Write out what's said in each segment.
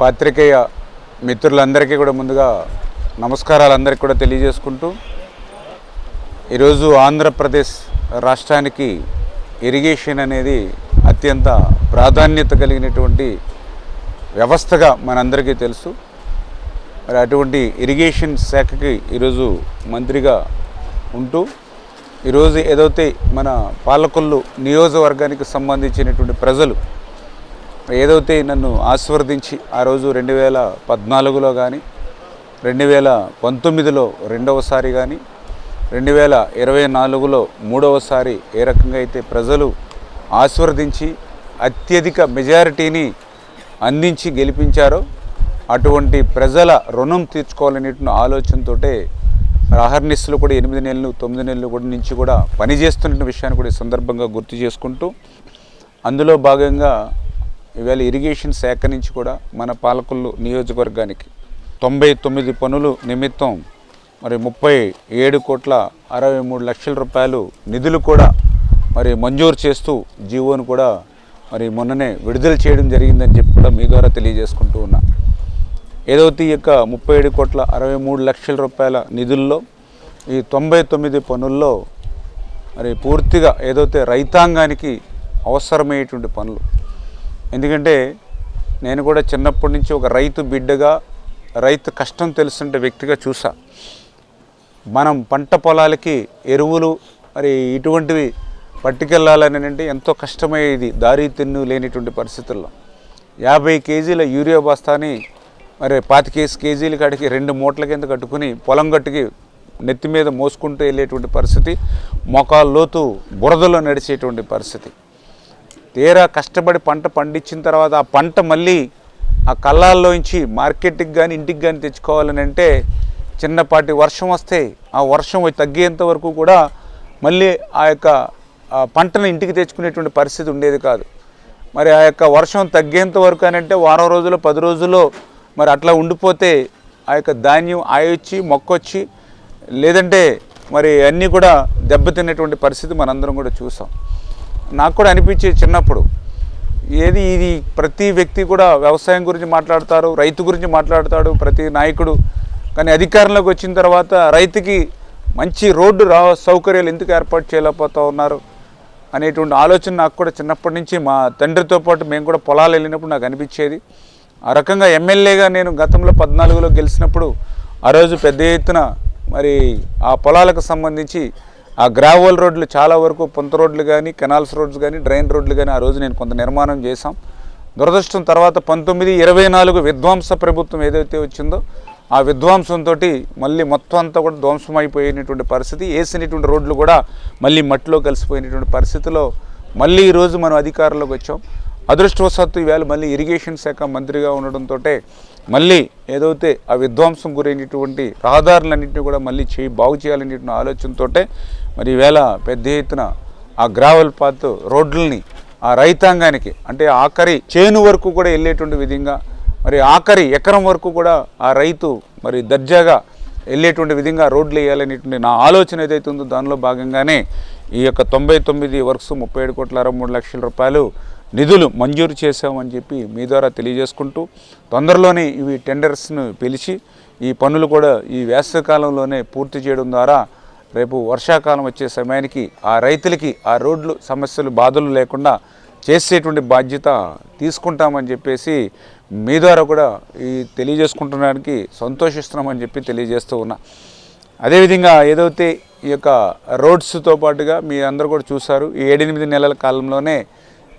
పాత్రికేయ మిత్రులందరికీ కూడా ముందుగా నమస్కారాలు అందరికీ కూడా తెలియజేసుకుంటూ ఈరోజు ఆంధ్రప్రదేశ్ రాష్ట్రానికి ఇరిగేషన్ అనేది అత్యంత ప్రాధాన్యత కలిగినటువంటి వ్యవస్థగా మనందరికీ తెలుసు. మరి అటువంటి ఇరిగేషన్ శాఖకి ఈరోజు మంత్రిగా ఉంటూ ఈరోజు ఏదైతే మన పాలకొల్లు నియోజకవర్గానికి సంబంధించినటువంటి ప్రజలు ఏదైతే నన్ను ఆశీర్వదించి ఆ రోజు రెండు వేల పద్నాలుగులో కానీ రెండు వేల పంతొమ్మిదిలో రెండవసారి కానీ రెండు వేల ఇరవై నాలుగులో మూడవసారి ఏ రకంగా అయితే ప్రజలు ఆశీర్వదించి అత్యధిక మెజారిటీని అందించి గెలిపించారో అటువంటి ప్రజల రుణం తీర్చుకోవాలనేటువంటి ఆలోచనతోటే అహర్నిస్సులు కూడా ఎనిమిది నెలలు తొమ్మిది నెలలు కూడా నుంచి కూడా పనిచేస్తున్న విషయాన్ని కూడా ఈ సందర్భంగా గుర్తు చేసుకుంటూ అందులో భాగంగా ఇవాళ ఇరిగేషన్ శాఖ నుంచి కూడా మన పాలకొల్లు నియోజకవర్గానికి తొంభై తొమ్మిది పనులు నిమిత్తం మరి ముప్పై ఏడు కోట్ల అరవై మూడు లక్షల రూపాయలు నిధులు కూడా మరి మంజూరు చేస్తూ జీవోను కూడా మరి మొన్ననే విడుదల చేయడం జరిగిందని చెప్పి కూడా మీ ద్వారా తెలియజేసుకుంటూ ఉన్నా. ఏదైతే ఈ యొక్క ముప్పై ఏడు కోట్ల అరవై మూడు లక్షల రూపాయల నిధుల్లో ఈ తొంభై తొమ్మిది పనుల్లో మరి పూర్తిగా ఏదైతే రైతాంగానికి అవసరమయ్యేటువంటి పనులు ఎందుకంటే నేను కూడా చిన్నప్పటి నుంచి ఒక రైతు బిడ్డగా రైతు కష్టం తెలుసుంటే వ్యక్తిగా చూసా. మనం పంట పొలాలకి ఎరువులు మరి ఇటువంటివి పట్టుకెళ్ళాలని అంటే ఎంతో కష్టమయ్యేది దారి తిన్ను లేనిటువంటి పరిస్థితుల్లో. యాభై కేజీల యూరియా బస్తాని మరి పాతికేసి కేజీల కాడికి రెండు మూటల కింద కట్టుకుని పొలం గట్టుకి నెత్తి మీద మోసుకుంటూ వెళ్ళేటువంటి పరిస్థితి మొకాల్లోతు బురదలో నడిచేటువంటి పరిస్థితి. తీరా కష్టపడి పంట పండించిన తర్వాత ఆ పంట మళ్ళీ ఆ కళ్ళాల్లోంచి మార్కెట్కి కానీ ఇంటికి కానీ తెచ్చుకోవాలని అంటే చిన్నపాటి వర్షం వస్తే ఆ వర్షం తగ్గేంత వరకు కూడా మళ్ళీ ఆ యొక్క పంటను ఇంటికి తెచ్చుకునేటువంటి పరిస్థితి ఉండేది కాదు. మరి ఆ యొక్క వర్షం తగ్గేంత వరకు అని అంటే వారం రోజులు పది రోజుల్లో మరి అట్లా ఉండిపోతే ఆ యొక్క ధాన్యం ఆయొచ్చి మొక్కొచ్చి లేదంటే మరి అన్నీ కూడా దెబ్బతినేటువంటి పరిస్థితి మనందరం కూడా చూసాం. నాకు కూడా అనిపించేది చిన్నప్పుడు. ఏది ఇది ప్రతి వ్యక్తి కూడా వ్యవసాయం గురించి మాట్లాడతారు రైతు గురించి మాట్లాడతాడు ప్రతి నాయకుడు. కానీ అధికారంలోకి వచ్చిన తర్వాత రైతుకి మంచి రోడ్డు రా సౌకర్యాలు ఎందుకు ఏర్పాటు చేయలేకపోతూ ఉన్నారు అనేటువంటి ఆలోచన నాకు కూడా చిన్నప్పటి నుంచి మా తండ్రితో పాటు మేము కూడా పొలాలు వెళ్ళినప్పుడు నాకు అనిపించేది. ఆ రకంగా ఎమ్మెల్యేగా నేను గతంలో పద్నాలుగులో గెలిచినప్పుడు ఆ రోజు పెద్ద ఎత్తున మరి ఆ పొలాలకు సంబంధించి ఆ గ్రావెల్ రోడ్లు చాలా వరకు పొంత రోడ్లు కానీ కెనాల్స్ రోడ్స్ కానీ డ్రైన్ రోడ్లు కానీ ఆ రోజు నేను కొంత నిర్మాణం చేశాం. దురదృష్టం తర్వాత పంతొమ్మిది ఇరవై నాలుగు విధ్వంస ప్రభుత్వం ఏదైతే వచ్చిందో ఆ విధ్వంసంతో మళ్ళీ మొత్తం అంతా కూడా ధ్వంసమైపోయినటువంటి పరిస్థితి వేసినటువంటి రోడ్లు కూడా మళ్ళీ మట్టిలో కలిసిపోయినటువంటి పరిస్థితిలో మళ్ళీ ఈరోజు మనం అధికారంలోకి వచ్చాం. అదృష్టవశాత్తు ఈవేళ మళ్ళీ ఇరిగేషన్ శాఖ మంత్రిగా ఉండడంతో మళ్ళీ ఏదైతే ఆ విధ్వంసం గురైనటువంటి రహదారులన్నింటినీ కూడా మళ్ళీ చేయి బాగు చేయాలనేటువంటి ఆలోచనతో మరి ఈవేళ పెద్ద ఎత్తున ఆ గ్రావెల్ పాత్ రోడ్లని ఆ రైతాంగానికి అంటే ఆఖరి చేను వరకు కూడా వెళ్ళేటువంటి విధంగా మరి ఆఖరి ఎకరం వరకు కూడా ఆ రైతు మరి దర్జాగా వెళ్ళేటువంటి విధంగా రోడ్లు వేయాలనేటువంటి నా ఆలోచన ఏదైతే ఉందో దానిలో భాగంగానే ఈ యొక్క తొంభై తొమ్మిది వర్క్స్ ముప్పై ఏడు కోట్ల అరవై మూడు లక్షల రూపాయలు నిధులు మంజూరు చేశామని చెప్పి మీ ద్వారా తెలియజేసుకుంటూ తొందరలోనే ఇవి టెండర్స్ను పిలిచి ఈ పనులు కూడా ఈ వేసవికాలంలోనే పూర్తి చేయడం ద్వారా రేపు వర్షాకాలం వచ్చే సమయానికి ఆ రైతులకి ఆ రోడ్లు సమస్యలు బాధలు లేకుండా చేసేటువంటి బాధ్యత తీసుకుంటామని చెప్పేసి మీ ద్వారా కూడా ఈ తెలియజేసుకుంటున్నానికి సంతోషిస్తున్నామని చెప్పి తెలియజేస్తూ ఉన్నా. అదేవిధంగా ఏదైతే ఈ యొక్క రోడ్స్తో పాటుగా మీ అందరూ కూడా చూశారు ఈ ఏడెనిమిది నెలల కాలంలోనే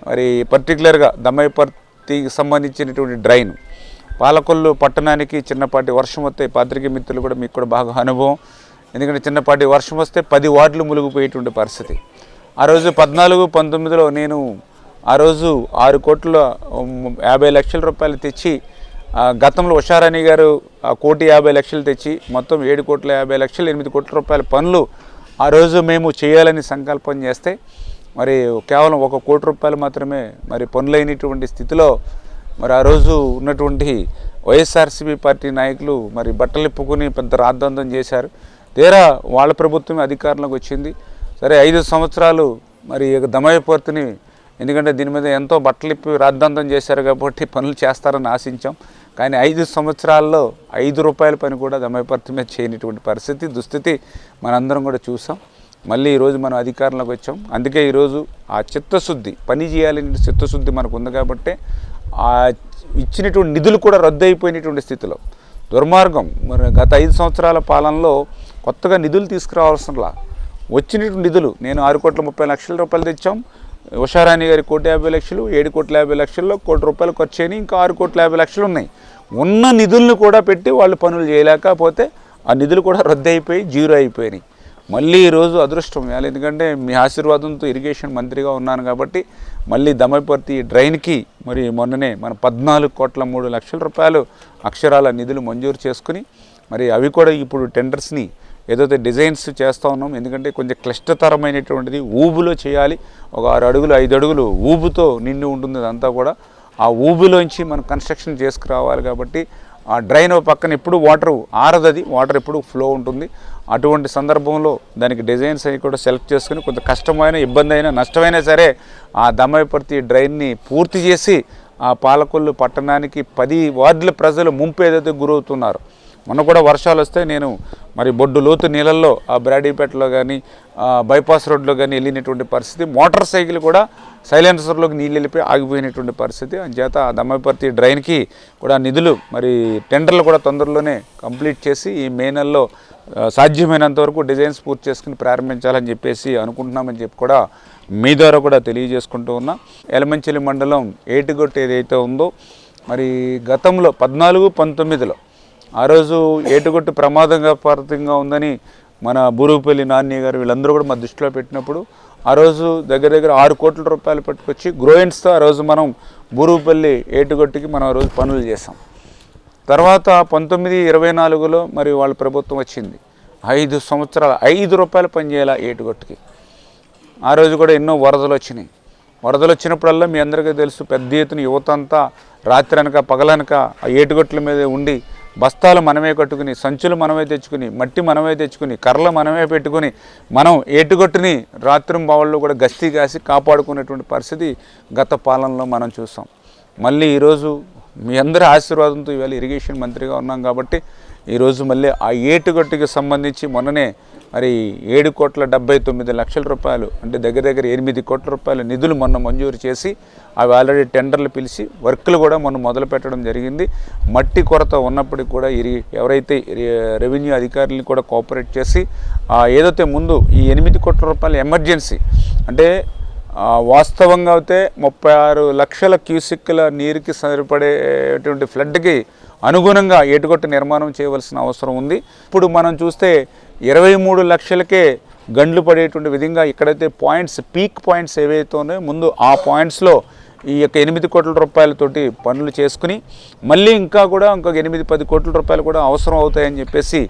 మరి పర్టికులర్గా దమ్మాయిపర్తికి సంబంధించినటువంటి డ్రైన్ పాలకొల్లు పట్టణానికి చిన్నపాటి వర్షం వస్తే పాత్రికే మిత్రులు కూడా మీకు కూడా బాగా అనుభవం. ఎందుకంటే చిన్నపాటి వర్షం వస్తే పది వార్డులు మునిగిపోయేటువంటి పరిస్థితి. ఆ రోజు పద్నాలుగు పంతొమ్మిదిలో నేను ఆ రోజు ఆరు కోట్ల యాభై లక్షల రూపాయలు తెచ్చి గతంలో ఉషారాణి గారు ఆ కోటి యాభై లక్షలు తెచ్చి మొత్తం ఏడు కోట్ల యాభై లక్షలు ఎనిమిది కోట్ల రూపాయల పనులు ఆ రోజు మేము చేయాలని సంకల్పం చేస్తే మరి కేవలం ఒక కోటి రూపాయలు మాత్రమే మరి పనులైనటువంటి స్థితిలో మరి ఆ రోజు ఉన్నటువంటి వైఎస్ఆర్సీపీ పార్టీ నాయకులు మరి బట్టలు ఇప్పుకుని పెద్ద రాద్ధాంతం చేశారు. తీరా వాళ్ళ ప్రభుత్వం అధికారంలోకి వచ్చింది. సరే ఐదు సంవత్సరాలు మరి దమయపూర్తిని దమయపర్తిని ఎందుకంటే దీని మీద ఎంతో బట్టలిప్పి రాద్ధాంతం చేశారు కాబట్టి పనులు చేస్తారని ఆశించాం. కానీ ఐదు సంవత్సరాల్లో ఐదు రూపాయల పని కూడా దమయపూర్తి మీద చేయనటువంటి పరిస్థితి దుస్థితి మనందరం కూడా చూసాం. మళ్ళీ ఈరోజు మనం అధికారంలోకి వచ్చాం. అందుకే ఈరోజు ఆ చిత్తశుద్ధి పని చేయాలని చిత్తశుద్ధి మనకు ఉంది కాబట్టి ఆ ఇచ్చినటువంటి నిధులు కూడా రద్దు అయిపోయినటువంటి స్థితిలో. దుర్మార్గం. మరి గత ఐదు సంవత్సరాల పాలనలో కొత్తగా నిధులు తీసుకురావాల్సినలా. వచ్చినటువంటి నిధులు నేను ఆరు కోట్ల ముప్పై లక్షల రూపాయలు తెచ్చాం. ఉషారాణి గారి కోటి యాభై లక్షలు ఏడు కోట్ల యాభై లక్షల్లో కోటి రూపాయలు ఖర్చు అయినాయి ఇంకా ఆరు కోట్ల యాభై లక్షలు ఉన్నాయి. ఉన్న నిధులను కూడా పెట్టి వాళ్ళు పనులు చేయలేకపోతే ఆ నిధులు కూడా రద్దు అయిపోయి జీరో అయిపోయినాయి. మళ్ళీ ఈరోజు అదృష్టం వేయాలి ఎందుకంటే మీ ఆశీర్వాదంతో ఇరిగేషన్ మంత్రిగా ఉన్నాను కాబట్టి మళ్ళీ దమపర్తి డ్రైన్కి మరి మొన్ననే మన పద్నాలుగు కోట్ల మూడు లక్షల రూపాయలు అక్షరాల నిధులు మంజూరు చేసుకుని మరి అవి కూడా ఇప్పుడు టెండర్స్ని ఏదైతే డిజైన్స్ చేస్తూ ఉన్నాం ఎందుకంటే కొంచెం క్లిష్టతరమైనటువంటిది ఊబులో చేయాలి. ఒక ఆరు అడుగులు ఐదు అడుగులు ఊబుతో నిండి ఉంటుంది అదంతా కూడా ఆ ఊబులోంచి మనం కన్స్ట్రక్షన్ చేసుకురావాలి కాబట్టి ఆ డ్రైన్ పక్కన ఎప్పుడు వాటర్ ఆరదది వాటర్ ఎప్పుడు ఫ్లో ఉంటుంది. అటువంటి సందర్భంలో దానికి డిజైన్స్ అవి కూడా సెలెక్ట్ చేసుకుని కొంత కష్టమైన ఇబ్బంది అయినా నష్టమైనా సరే ఆ దమ్మాయిపర్తి డ్రైన్ని పూర్తి చేసి ఆ పాలకొల్లు పట్టణానికి పది వార్డుల ప్రజలు ముంపు ఏదైతే గురవుతున్నారు. మొన్న కూడా వర్షాలు వస్తే నేను మరి బొడ్డు లోతు నీళ్ళల్లో ఆ బ్రాడీపేటలో కానీ బైపాస్ రోడ్లో కానీ వెళ్ళినటువంటి పరిస్థితి. మోటార్ సైకిల్ కూడా సైలెన్సర్లోకి నీళ్ళు వెళ్ళిపోయి ఆగిపోయినటువంటి పరిస్థితి. అంచేత ఆ దమ్మపర్తి డ్రైన్కి కూడా నిధులు మరి టెండర్లు కూడా తొందరలోనే కంప్లీట్ చేసి ఈ మే నెలలో సాధ్యమైనంత వరకు డిజైన్స్ పూర్తి చేసుకుని ప్రారంభించాలని చెప్పేసి అనుకుంటున్నామని చెప్పి కూడా మీ ద్వారా కూడా తెలియజేసుకుంటూ ఉన్నా. ఎలమంచిలి మండలం ఏటుగొట్టు ఏదైతే ఉందో మరి గతంలో పద్నాలుగు పంతొమ్మిదిలో ఆ రోజు ఏటుగొట్టు ప్రమాదంగా పారితంగా ఉందని మన బూరుగుపల్లి నాని గారు వీళ్ళందరూ కూడా మా దృష్టిలో పెట్టినప్పుడు ఆ రోజు దగ్గర దగ్గర ఆరు కోట్ల రూపాయలు పట్టుకొచ్చి గ్రోయిన్స్తో ఆ రోజు మనం బూరుగుపల్లి ఏటుగొట్టుకి మనం ఆ రోజు పనులు చేసాం తర్వాత పంతొమ్మిది ఇరవై నాలుగులో మరి వాళ్ళ ప్రభుత్వం వచ్చింది. ఐదు సంవత్సరాలు ఐదు రూపాయలు పనిచేయాల ఏటుగొట్టుకి. ఆ రోజు కూడా ఎన్నో వరదలు వచ్చినాయి. వరదలు వచ్చినప్పుడల్లా మీ అందరికీ తెలుసు పెద్ద ఎత్తున యువత అంతా రాత్రి అనక పగలనక ఆ ఏటుగొట్ల మీద ఉండి బస్తాలు మనమే కట్టుకుని సంచులు మనమే తెచ్చుకుని మట్టి మనమే తెచ్చుకుని కర్రలు మనమే పెట్టుకుని మనం ఏటుగొట్టుని రాత్రి బావుల్లో కూడా గస్తీ కాసి కాపాడుకునేటువంటి పరిస్థితి గత పాలనలో మనం చూసాం. మళ్ళీ ఈరోజు మీ అందరి ఆశీర్వాదంతో ఇవాళ ఇరిగేషన్ మంత్రిగా ఉన్నాం కాబట్టి ఈరోజు మళ్ళీ ఆ ఏటుగట్టుకి సంబంధించి మొన్ననే మరి ఏడు కోట్ల డెబ్బై తొమ్మిది లక్షల రూపాయలు అంటే దగ్గర దగ్గర ఎనిమిది కోట్ల రూపాయలు నిధులు మొన్న మంజూరు చేసి అవి ఆల్రెడీ టెండర్లు పిలిచి వర్క్లు కూడా మొన్న మొదలు పెట్టడం జరిగింది. మట్టి కొరత ఉన్నప్పటికీ కూడా ఇరి ఎవరైతే రెవెన్యూ అధికారులను కూడా కోఆపరేట్ చేసి ఆ ఏదైతే ముందు ఈ ఎనిమిది కోట్ల రూపాయల ఎమర్జెన్సీ అంటే వాస్తవంగా అయితే ముప్పై ఆరు లక్షల క్యూసిక్ల నీరుకి సరిపడేటువంటి ఫ్లడ్కి అనుగుణంగా ఏటుగొట్టు నిర్మాణం చేయవలసిన అవసరం ఉంది. ఇప్పుడు మనం చూస్తే ఇరవై మూడు లక్షలకే గండ్లు పడేటువంటి విధంగా ఇక్కడైతే పాయింట్స్ పీక్ పాయింట్స్ ఏవైతే ఉన్నాయో ముందు ఆ పాయింట్స్లో ఈ యొక్క ఎనిమిది కోట్ల రూపాయలతోటి పనులు చేసుకుని మళ్ళీ ఇంకా కూడా ఇంకొక ఎనిమిది పది కోట్ల రూపాయలు కూడా అవసరం అవుతాయని చెప్పేసి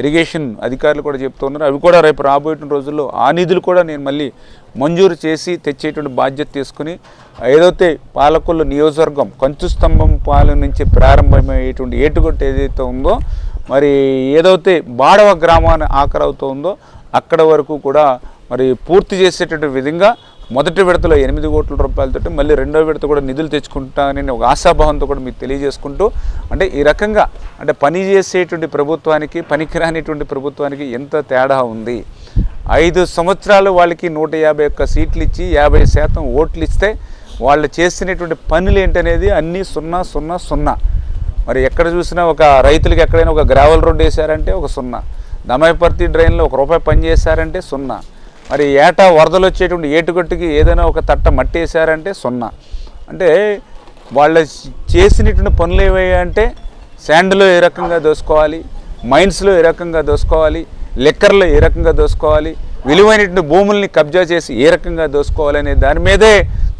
ఇరిగేషన్ అధికారులు కూడా చెప్తున్నారు. అవి కూడా రేపు రాబోయే రోజుల్లో ఆ నిధులు కూడా నేను మళ్ళీ మంజూరు చేసి తెచ్చేటువంటి బాధ్యత తీసుకుని ఏదైతే పాలకొల్లు నియోజకవర్గం కంచు స్తంభం పాలెం నుంచి ప్రారంభమయ్యేటువంటి ఏటుగొట్టు ఏదైతే ఉందో మరి ఏదైతే బాడవ గ్రామాన్ని ఆఖరవుతుందో అక్కడ వరకు కూడా మరి పూర్తి చేసేటటువంటి విధంగా మొదటి విడతలో ఎనిమిది కోట్ల రూపాయలతో మళ్ళీ రెండో విడత కూడా నిధులు తెచ్చుకుంటానని ఒక ఆశాభావంతో కూడా మీకు తెలియజేసుకుంటూ అంటే ఈ రకంగా అంటే పని చేసేటువంటి ప్రభుత్వానికి పనికిరానిటువంటి ప్రభుత్వానికి ఎంత తేడా ఉంది? ఐదు సంవత్సరాలు వాళ్ళకి నూట యాభై ఒక్క సీట్లు ఇచ్చి యాభై శాతం ఓట్లు ఇస్తే వాళ్ళు చేసినటువంటి పనులు ఏంటనేది అన్నీ సున్నా సున్నా సున్నా. మరి ఎక్కడ చూసినా ఒక రైతులకు ఎక్కడైనా ఒక గ్రావెల్ రోడ్డు వేశారంటే ఒక సున్నా. దమాయిపర్తి డ్రైన్లో ఒక రూపాయి పని చేశారంటే సున్నా. మరి ఏటా వరదలు వచ్చేటువంటి ఏటుగట్టుకి ఏదైనా ఒక తట్ట మట్టి సున్నా. అంటే వాళ్ళు చేసినటువంటి పనులు ఏవయ్యాయంటే శాండ్లో ఏ రకంగా దోసుకోవాలి మైన్స్లో ఏ రకంగా దోసుకోవాలి లెక్కర్లో ఏ రకంగా దోసుకోవాలి విలువైనటువంటి భూముల్ని కబ్జా చేసి ఏ రకంగా దోసుకోవాలనే దాని మీదే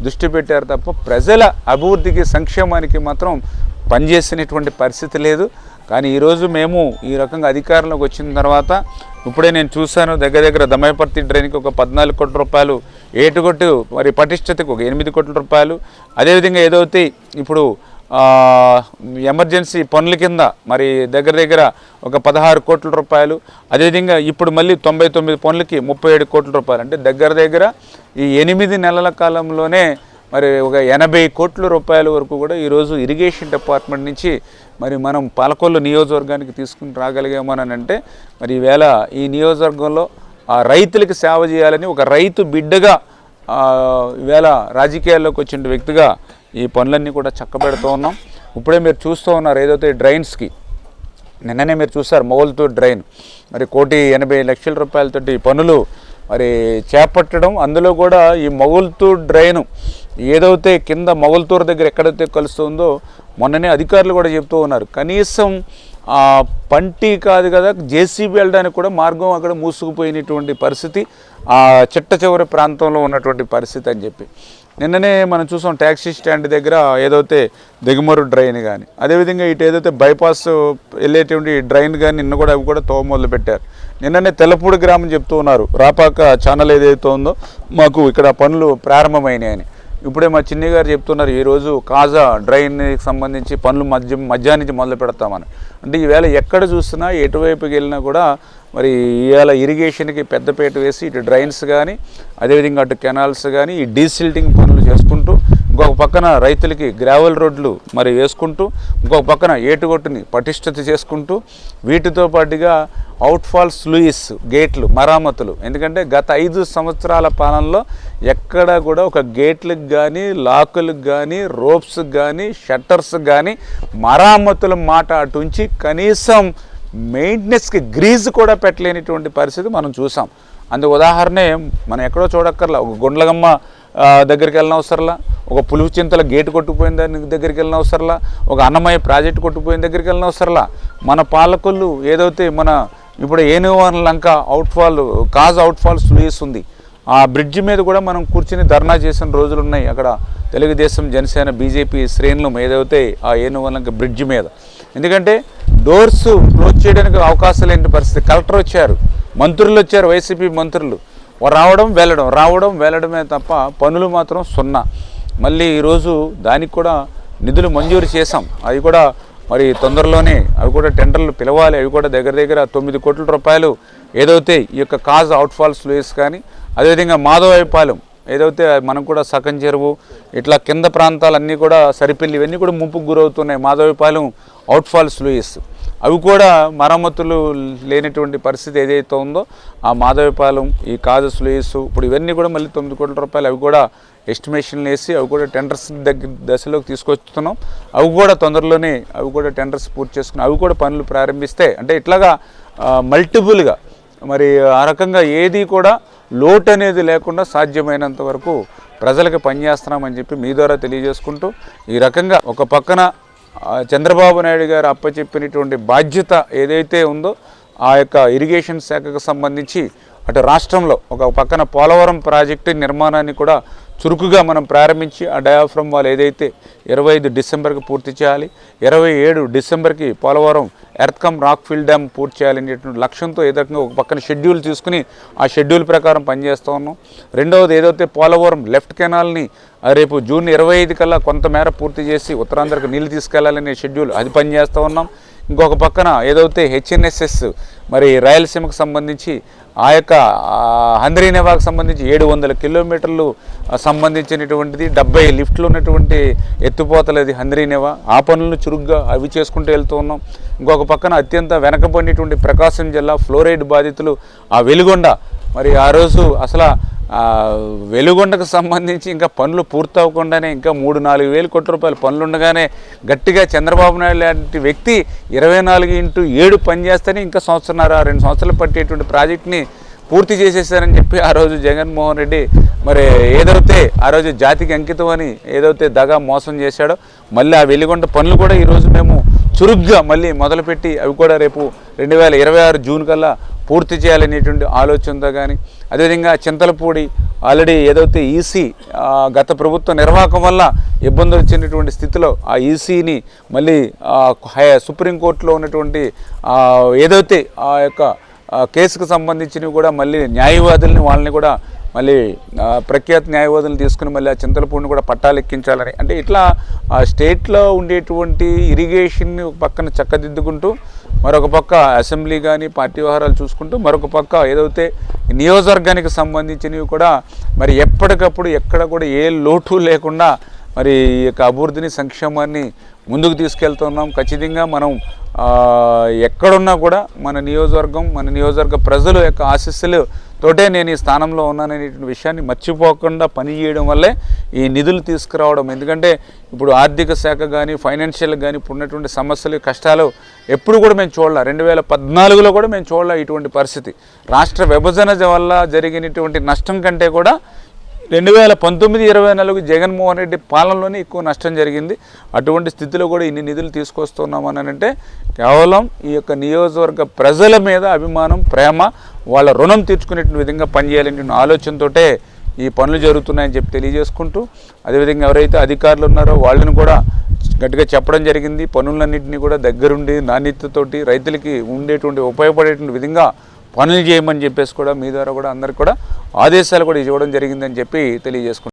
దృష్టి పెట్టారు తప్ప ప్రజల అభివృద్ధికి సంక్షేమానికి మాత్రం పనిచేసినటువంటి పరిస్థితి లేదు. కానీ ఈరోజు మేము ఈ రకంగా అధికారంలోకి వచ్చిన తర్వాత ఇప్పుడే నేను చూశాను దగ్గర దగ్గర దమయపర్తి డ్రైన్కి ఒక పద్నాలుగు కోట్ల రూపాయలు ఏటుగొట్టు మరి పటిష్టతకు ఒక ఎనిమిది కోట్ల రూపాయలు. అదేవిధంగా ఏదైతే ఇప్పుడు ఎమర్జెన్సీ పనుల కింద మరి దగ్గర దగ్గర ఒక పదహారు కోట్ల రూపాయలు. అదేవిధంగా ఇప్పుడు మళ్ళీ తొంభై తొమ్మిది పనులకి ముప్పై ఏడు కోట్ల రూపాయలు. అంటే దగ్గర దగ్గర ఈ ఎనిమిది నెలల కాలంలోనే మరి ఒక ఎనభై కోట్ల రూపాయల వరకు కూడా ఈరోజు ఇరిగేషన్ డిపార్ట్మెంట్ నుంచి మరి మనం పాలకొల్లు నియోజకవర్గానికి తీసుకుని రాగలిగామని అంటే మరి ఈవేళ ఈ నియోజకవర్గంలో ఆ రైతులకి సేవ చేయాలని ఒక రైతు బిడ్డగా ఈవేళ రాజకీయాల్లోకి వచ్చిన వ్యక్తిగా ఈ పనులన్నీ కూడా చక్కబెడుతూ ఉన్నాం. ఇప్పుడే మీరు చూస్తూ ఉన్నారు ఏదైతే డ్రైన్స్కి నిన్ననే మీరు చూస్తారు మొగల్తో డ్రైన్ మరి కోటి ఎనభై లక్షల రూపాయలతోటి పనులు మరి చేపట్టడం అందులో కూడా ఈ మొగుల్తూ డ్రైను ఏదైతే కింద మొగల్తూరు దగ్గర ఎక్కడైతే కలుస్తుందో మొన్ననే అధికారులు కూడా చెప్తూ ఉన్నారు. కనీసం ఆ పంటి కాదు కదా జేసీబీ వెళ్ళడానికి కూడా మార్గం అక్కడ మూసుకుపోయినటువంటి పరిస్థితి ఆ చిట్ట చివరి ప్రాంతంలో ఉన్నటువంటి పరిస్థితి అని చెప్పి. నిన్ననే మనం చూసాం ట్యాక్సీ స్టాండ్ దగ్గర ఏదైతే దిగుమరు డ్రైన్ కానీ అదేవిధంగా ఇటు ఏదైతే బైపాస్ వెళ్ళేటువంటి డ్రైన్ కానీ నిన్న కూడా అవి కూడా తోవ మొదలు పెట్టారు నిన్ననే తెల్లపూడి గ్రామం చెప్తూ ఉన్నారు. రాపాక ఛానల్ ఏదైతే ఉందో మాకు ఇక్కడ పనులు ప్రారంభమైనాయి అని ఇప్పుడే మా చిన్ని గారు చెప్తున్నారు ఈరోజు కాజా డ్రైన్కి సంబంధించి పనులు మధ్య మధ్యాహ్నం నుంచి మొదలు పెడతామని. అంటే ఈవేళ ఎక్కడ చూసినా ఎటువైపుకి వెళ్ళినా కూడా మరి ఇవాళ ఇరిగేషన్కి పెద్దపేట వేసి ఇటు డ్రైన్స్ కానీ అదేవిధంగా అటు కెనాల్స్ కానీ ఈ డీసిల్టింగ్ పనులు చేసుకుంటూ ఇంకొక పక్కన రైతులకి గ్రావెల్ రోడ్లు మరి వేసుకుంటూ ఇంకొక పక్కన ఏటుగొట్టుని పటిష్టత చేసుకుంటూ వీటితో పాటుగా అవుట్ఫాల్స్ లూయిస్ గేట్లు మరామతులు ఎందుకంటే గత ఐదు సంవత్సరాల పాలనలో ఎక్కడ కూడా ఒక గేట్లకు కానీ లాకులకు కానీ రోప్స్కి కానీ షట్టర్స్కి కానీ మరామతుల మాట అటుంచి కనీసం మెయింటెనెన్స్కి గ్రీజ్ కూడా పెట్టలేనిటువంటి పరిస్థితి మనం చూసాం. అందుకు ఉదాహరణే మనం ఎక్కడో చూడక్కర్లా ఒక గుండ్లగమ్మ దగ్గరికి వెళ్ళిన అవసరంలా? ఒక పులుగు చింతల గేటు కొట్టుకుపోయిన దాని దగ్గరికి వెళ్ళిన అవసరంలా? ఒక అన్నమయ్య ప్రాజెక్టు కొట్టుకుపోయిన దగ్గరికి వెళ్ళిన అవసరంలా? మన పాలకులు ఏదైతే మన ఇప్పుడు ఏనువన్ లంక అవుట్ఫాల్ కాజ్ అవుట్ఫాల్ స్లూయిస్ ఉంది ఆ బ్రిడ్జ్ మీద కూడా మనం కూర్చుని ధర్నా చేసిన రోజులు ఉన్నాయి అక్కడ తెలుగుదేశం జనసేన బీజేపీ శ్రేణులు ఏదైతే ఆ ఏనువన్ లంక బ్రిడ్జ్ మీద. ఎందుకంటే డోర్స్ క్లోజ్ చేయడానికి అవకాశం లేని పరిస్థితి. కలెక్టర్ వచ్చారు మంత్రులు వచ్చారు వైసీపీ మంత్రులు. రావడం వెళ్ళడం రావడం వెళ్ళడమే తప్ప పనులు మాత్రం సున్నా. మళ్ళీ ఈరోజు దానికి కూడా నిధులు మంజూరు చేశాం. అవి కూడా మరి తొందరలోనే అవి కూడా టెండర్లు పిలవాలి. అవి కూడా దగ్గర దగ్గర తొమ్మిది కోట్ల రూపాయలు ఏదైతే ఈ యొక్క కాజ్ అవుట్ఫాల్స్ లూయిస్ కానీ అదేవిధంగా మాధవాయిపాలెం ఏదైతే మనం కూడా సకం చెరువు ఇట్లా కింద ప్రాంతాలన్నీ కూడా సరిపిల్లి ఇవన్నీ కూడా ముంపుకు గురవుతున్నాయి. మాధవపాలెం అవుట్ఫాల్స్ లూయిస్. అవి కూడా మరమ్మతులు లేనటువంటి పరిస్థితి ఏదైతే ఉందో ఆ మాధవపాలెం ఈ కాజస్ లూయిస్ ఇప్పుడు ఇవన్నీ కూడా మళ్ళీ తొమ్మిది కోట్ల రూపాయలు అవి కూడా ఎస్టిమేషన్లు వేసి అవి కూడా టెండర్స్ దగ్గర దశలోకి తీసుకొస్తున్నాం. అవి కూడా తొందరలోనే అవి కూడా టెండర్స్ పూర్తి చేసుకుని అవి కూడా పనులు ప్రారంభిస్తే అంటే ఇట్లాగా మల్టిపుల్గా మరి ఆ రకంగా ఏది కూడా లోటు అనేది లేకుండా సాధ్యమైనంత వరకు ప్రజలకు పనిచేస్తున్నామని చెప్పి మీ ద్వారా తెలియజేసుకుంటూ ఈ రకంగా ఒక పక్కన చంద్రబాబు నాయుడు గారు అప్పచెప్పినటువంటి బాధ్యత ఏదైతే ఉందో ఆ యొక్క ఇరిగేషన్ శాఖకు సంబంధించి అటు రాష్ట్రంలో ఒక పక్కన పోలవరం ప్రాజెక్టు నిర్మాణాన్ని కూడా చురుకుగా మనం ప్రారంభించి ఆ డయాఫ్రమ్ వాళ్ళు ఏదైతే ఇరవై ఐదు డిసెంబర్కి పూర్తి చేయాలి ఇరవై ఏడు డిసెంబర్కి Polavaram earth cum rock field dam పూర్తి చేయాలనేటువంటి లక్ష్యంతో ఏదైనా ఒక పక్కన షెడ్యూల్ తీసుకుని ఆ షెడ్యూల్ ప్రకారం పనిచేస్తూ ఉన్నాం. రెండవది ఏదైతే పోలవరం లెఫ్ట్ కెనాల్ని రేపు జూన్ ఇరవై ఐదు కల్లా కొంతమేర పూర్తి చేసి ఉత్తరాంధ్రకు నీళ్ళు తీసుకెళ్ళాలనే షెడ్యూల్ అది పనిచేస్తూ ఉన్నాం. ఇంకొక పక్కన ఏదైతే హెచ్ఎన్ఎస్ఎస్ మరి రాయలసీమకు సంబంధించి ఆ యొక్క హంద్రీనేవాకు సంబంధించి ఏడు వందల కిలోమీటర్లు సంబంధించినటువంటిది డెబ్బై లిఫ్ట్లు ఉన్నటువంటి ఎత్తుపోతలది హంద్రీనేవా ఆ పనులను చురుగ్గా అవి చేసుకుంటూ వెళ్తూ ఉన్నాం. ఇంకొక పక్కన అత్యంత వెనకబడినటువంటి ప్రకాశం జిల్లా ఫ్లోరైడ్ బాధితులు ఆ వెలుగొండ మరి ఆ రోజు అసలు వెలుగొండకు సంబంధించి ఇంకా పనులు పూర్తవకుండానే ఇంకా మూడు నాలుగు వేల కోట్ల రూపాయలు పనులు ఉండగానే గట్టిగా చంద్రబాబు నాయుడు లాంటి వ్యక్తి ఇరవై నాలుగు ఇంటూ ఏడు పని చేస్తేనే ఇంకా సంవత్సరాల రెండు సంవత్సరాలు పట్టేటువంటి ప్రాజెక్ట్ని పూర్తి చేసేసారని చెప్పి ఆ రోజు జగన్మోహన్ రెడ్డి మరి ఏదైతే ఆ రోజు జాతికి అంకితం అని ఏదైతే దగా మోసం చేశాడో మళ్ళీ ఆ వెలిగొండ పనులు కూడా ఈరోజు మేము చురుగ్గా మళ్ళీ మొదలుపెట్టి అవి కూడా రేపు రెండు వేల ఇరవై ఆరు జూన్ కల్లా పూర్తి చేయాలనేటువంటి ఆలోచనతో కానీ అదేవిధంగా చింతలపూడి ఆల్రెడీ ఏదైతే ఈసీ గత ప్రభుత్వ నిర్వాహకం వల్ల ఇబ్బందులు వచ్చినటువంటి స్థితిలో ఆ ఈసీని మళ్ళీ హై- సుప్రీంకోర్టులో ఉన్నటువంటి ఏదైతే ఆ యొక్క కేసుకు సంబంధించినవి కూడా మళ్ళీ న్యాయవాదుల్ని వాళ్ళని కూడా మళ్ళీ ప్రఖ్యాత న్యాయవాదులు తీసుకుని మళ్ళీ ఆ చింతలపూడిని కూడా పట్టాలు ఎక్కించాలని అంటే ఇట్లా ఆ స్టేట్లో ఉండేటువంటి ఇరిగేషన్ పక్కన చక్కదిద్దుకుంటూ మరొక పక్క అసెంబ్లీ కానీ పార్టీ వ్యవహారాలు చూసుకుంటూ మరొక పక్క ఏదైతే నియోజకవర్గానికి సంబంధించినవి కూడా మరి ఎప్పటికప్పుడు ఎక్కడ కూడా ఏ లోటు లేకుండా మరి ఈ యొక్క అభివృద్ధిని సంక్షేమాన్ని ముందుకు తీసుకెళ్తున్నాం. ఖచ్చితంగా మనం ఎక్కడున్నా కూడా మన నియోజకవర్గం మన నియోజకవర్గ ప్రజల యొక్క ఆశీస్సులు తోటే నేను ఈ స్థానంలో ఉన్నాననేటువంటి విషయాన్ని మర్చిపోకుండా పనిచేయడం వల్లే ఈ నిధులు తీసుకురావడం. ఎందుకంటే ఇప్పుడు ఆర్థిక శాఖ కానీ ఫైనాన్షియల్ కానీ ఇప్పుడు ఉన్నటువంటి సమస్యలు కష్టాలు ఎప్పుడు కూడా మేము చూడాలి. రెండు వేల పద్నాలుగులో కూడా మేము చూడాలి ఇటువంటి పరిస్థితి. రాష్ట్ర విభజన వల్ల జరిగినటువంటి నష్టం కంటే కూడా రెండు వేల పంతొమ్మిది ఇరవై నాలుగు జగన్మోహన్ రెడ్డి పాలనలోనే ఎక్కువ నష్టం జరిగింది. అటువంటి స్థితిలో కూడా ఇన్ని నిధులు తీసుకొస్తున్నామని అంటే కేవలం ఈ యొక్క నియోజకవర్గ ప్రజల మీద అభిమానం ప్రేమ వాళ్ళ రుణం తీర్చుకునే విధంగా పనిచేయాలనే ఆలోచనతోటే ఈ పనులు జరుగుతున్నాయని చెప్పి తెలియజేసుకుంటూ అదేవిధంగా ఎవరైతే అధికారులు ఉన్నారో వాళ్ళని కూడా గట్టిగా చెప్పడం జరిగింది. పనులన్నింటినీ కూడా దగ్గరుండి నాణ్యతతోటి రైతులకి ఉండేటువంటి ఉపయోగపడేటువంటి విధంగా పనులు చేయమని చెప్పేసి కూడా మీ ద్వారా కూడా అందరికి కూడా ఆదేశాలు కూడా ఇవ్వడం జరిగిందని చెప్పి తెలియజేసుకుంటాం